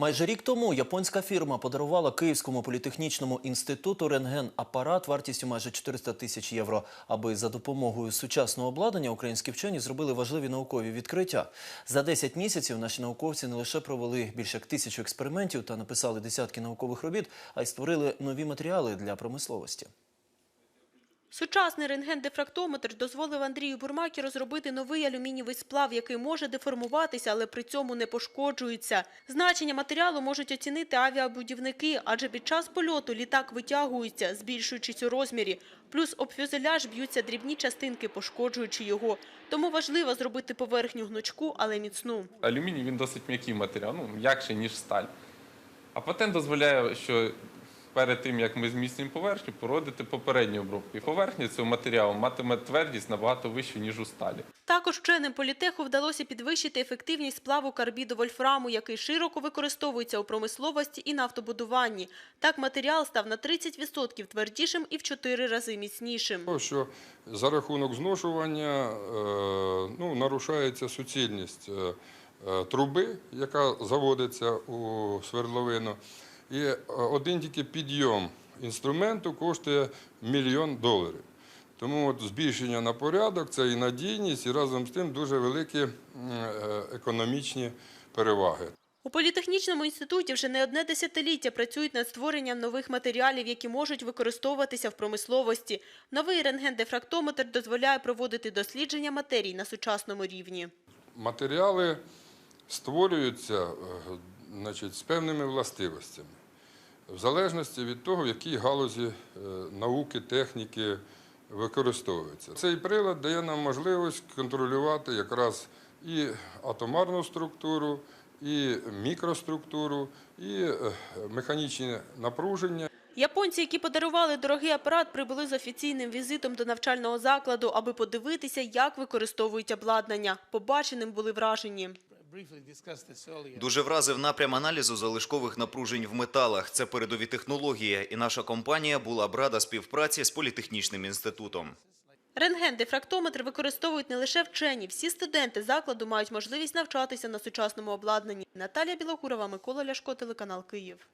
Майже рік тому японська фірма подарувала Київському політехнічному інституту рентген-апарат вартістю майже 400 тисяч євро. Аби за допомогою сучасного обладнання українські вчені зробили важливі наукові відкриття. За 10 місяців наші науковці не лише провели більше як тисячу експериментів та написали десятки наукових робіт, а й створили нові матеріали для промисловості. Сучасний рентген-дифрактометр дозволив Андрію Бурмакі розробити новий алюмінієвий сплав, який може деформуватися, але при цьому не пошкоджується. Значення матеріалу можуть оцінити авіабудівники, адже під час польоту літак витягується, збільшуючись у розмірі. Плюс об фюзеляж б'ються дрібні частинки, пошкоджуючи його. Тому важливо зробити поверхню гнучку, але міцну. Алюміній він досить м'який матеріал, ну м'якший, ніж сталь. А патент дозволяє, що перед тим, як ми зміцнюємо поверхню, проводити попередні обробки. І поверхня цього матеріалу матиме твердість набагато вищу, ніж у сталі. Також вченим політеху вдалося підвищити ефективність сплаву карбіду вольфраму, який широко використовується у промисловості і нафтобудуванні. Так матеріал став на 30% твердішим і в 4 рази міцнішим. Що за рахунок зношування е, ну, нарушається суцільність е, е, труби, яка заводиться у свердловину. І е, один тільки підйом інструменту коштує мільйон доларів. Тому от збільшення на порядок це і надійність, і разом з тим дуже великі е, економічні переваги. У політехнічному інституті вже не одне десятиліття працюють над створенням нових матеріалів, які можуть використовуватися в промисловості. Новий рентген-дифрактометр дозволяє проводити дослідження матерій на сучасному рівні. Матеріали створюються е, значить, з певними властивостями, в залежності від того, в якій галузі е, науки, техніки використовуються. Цей прилад дає нам можливість контролювати якраз і атомарну структуру, і мікроструктуру, і е, механічні напруження. Японці, які подарували дорогий апарат, прибули з офіційним візитом до навчального закладу, аби подивитися, як використовують обладнання. Побаченим були вражені. Дуже вразив напрям аналізу залишкових напружень в металах. Це передові технології, і наша компанія була б рада співпраці з політехнічним інститутом. Рентген-дифрактометр використовують не лише вчені. Всі студенти закладу мають можливість навчатися на сучасному обладнанні. Наталія Білокурова, Микола Ляшко, телеканал Київ.